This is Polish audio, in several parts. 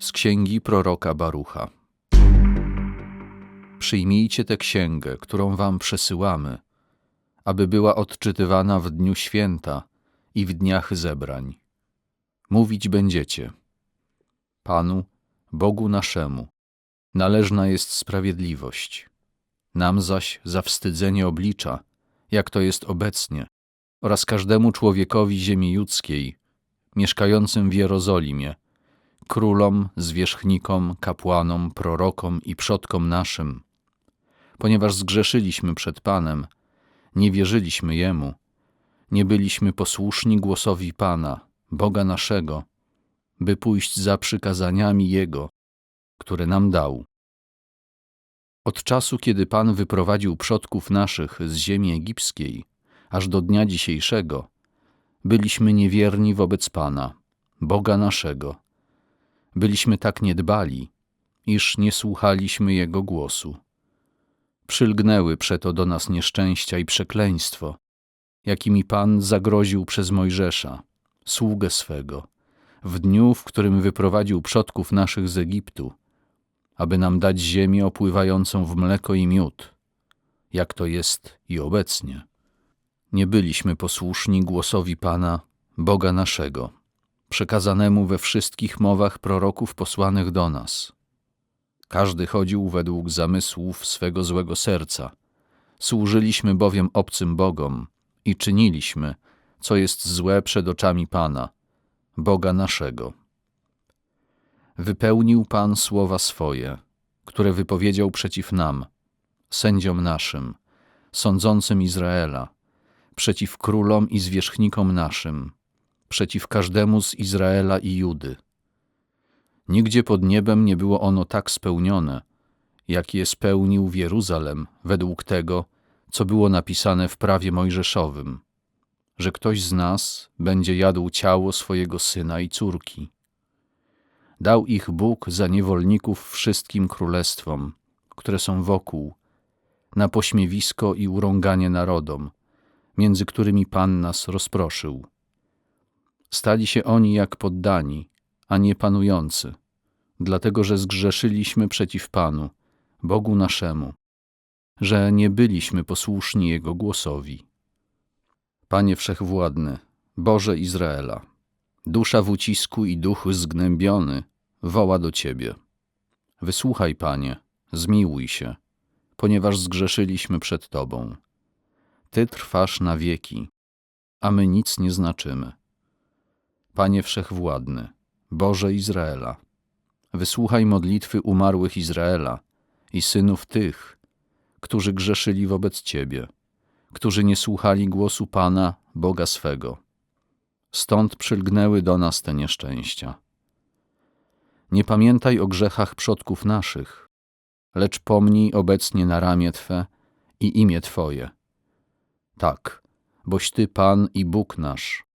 Z księgi proroka Barucha. Przyjmijcie tę księgę, którą wam przesyłamy, aby była odczytywana w dniu święta i w dniach zebrań. Mówić będziecie: Panu, Bogu naszemu, należna jest sprawiedliwość. Nam zaś zawstydzenie oblicza, jak to jest obecnie, oraz każdemu człowiekowi ziemi judzkiej, mieszkającym w Jerozolimie, królom, zwierzchnikom, kapłanom, prorokom i przodkom naszym. Ponieważ zgrzeszyliśmy przed Panem, nie wierzyliśmy Jemu, nie byliśmy posłuszni głosowi Pana, Boga naszego, by pójść za przykazaniami Jego, które nam dał. Od czasu, kiedy Pan wyprowadził przodków naszych z ziemi egipskiej, aż do dnia dzisiejszego, byliśmy niewierni wobec Pana, Boga naszego. Byliśmy tak niedbali, iż nie słuchaliśmy Jego głosu. Przylgnęły przeto do nas nieszczęścia i przekleństwo, jakimi Pan zagroził przez Mojżesza, sługę swego, w dniu, w którym wyprowadził przodków naszych z Egiptu, aby nam dać ziemię opływającą w mleko i miód, jak to jest i obecnie. Nie byliśmy posłuszni głosowi Pana, Boga naszego, przekazanemu we wszystkich mowach proroków posłanych do nas. Każdy chodził według zamysłów swego złego serca. Służyliśmy bowiem obcym bogom i czyniliśmy, co jest złe przed oczami Pana, Boga naszego. Wypełnił Pan słowa swoje, które wypowiedział przeciw nam, sędziom naszym, sądzącym Izraela, przeciw królom i zwierzchnikom naszym, przeciw każdemu z Izraela i Judy. Nigdzie pod niebem nie było ono tak spełnione, jak je spełnił w Jeruzalem według tego, co było napisane w prawie mojżeszowym, że ktoś z nas będzie jadł ciało swojego syna i córki. Dał ich Bóg za niewolników wszystkim królestwom, które są wokół, na pośmiewisko i urąganie narodom, między którymi Pan nas rozproszył. Stali się oni jak poddani, a nie panujący, dlatego że zgrzeszyliśmy przeciw Panu, Bogu naszemu, że nie byliśmy posłuszni Jego głosowi. Panie Wszechwładny, Boże Izraela, dusza w ucisku i duch zgnębiony woła do Ciebie. Wysłuchaj, Panie, zmiłuj się, ponieważ zgrzeszyliśmy przed Tobą. Ty trwasz na wieki, a my nic nie znaczymy. Panie Wszechwładny, Boże Izraela, wysłuchaj modlitwy umarłych Izraela i synów tych, którzy grzeszyli wobec Ciebie, którzy nie słuchali głosu Pana, Boga swego. Stąd przylgnęły do nas te nieszczęścia. Nie pamiętaj o grzechach przodków naszych, lecz pomnij obecnie na ramię Twe i imię Twoje. Tak, boś Ty Pan i Bóg nasz.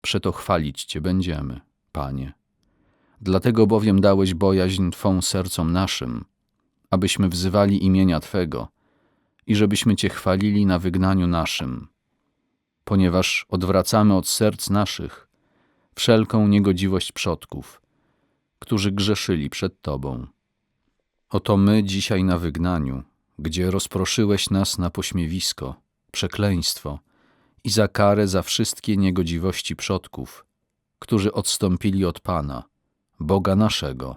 Przeto chwalić Cię będziemy, Panie. Dlatego bowiem dałeś bojaźń Twą sercom naszym, abyśmy wzywali imienia Twego i żebyśmy Cię chwalili na wygnaniu naszym, ponieważ odwracamy od serc naszych wszelką niegodziwość przodków, którzy grzeszyli przed Tobą. Oto my dzisiaj na wygnaniu, gdzie rozproszyłeś nas na pośmiewisko, przekleństwo i za karę za wszystkie niegodziwości przodków, którzy odstąpili od Pana, Boga naszego.